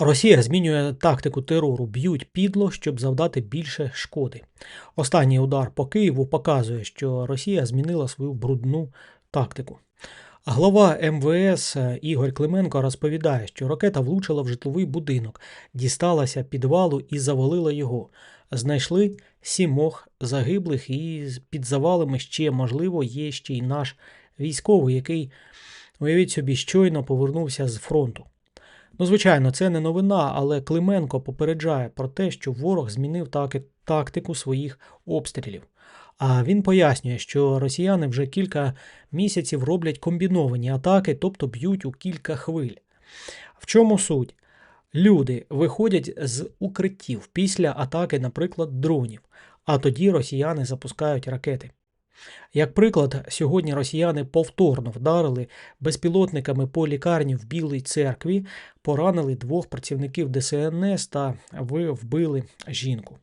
Росія змінює тактику терору, б'ють підло, щоб завдати більше шкоди. Останній удар по Києву показує, що Росія змінила свою брудну тактику. Глава МВС Ігор Клименко розповідає, що ракета влучила в житловий будинок, дісталася підвалу і завалила його. Знайшли сімох загиблих, і під завалами ще, можливо, є ще й наш військовий, який, уявіть собі, щойно повернувся з фронту. Ну, звичайно, це не новина, але Клименко попереджає про те, що ворог змінив тактику своїх обстрілів. А він пояснює, що росіяни вже кілька місяців роблять комбіновані атаки, тобто б'ють у кілька хвиль. В чому суть? Люди виходять з укриттів після атаки, наприклад, дронів, а тоді росіяни запускають ракети. Як приклад, сьогодні росіяни повторно вдарили безпілотниками по лікарні в Білій церкві, поранили двох працівників ДСНС та вбили жінку.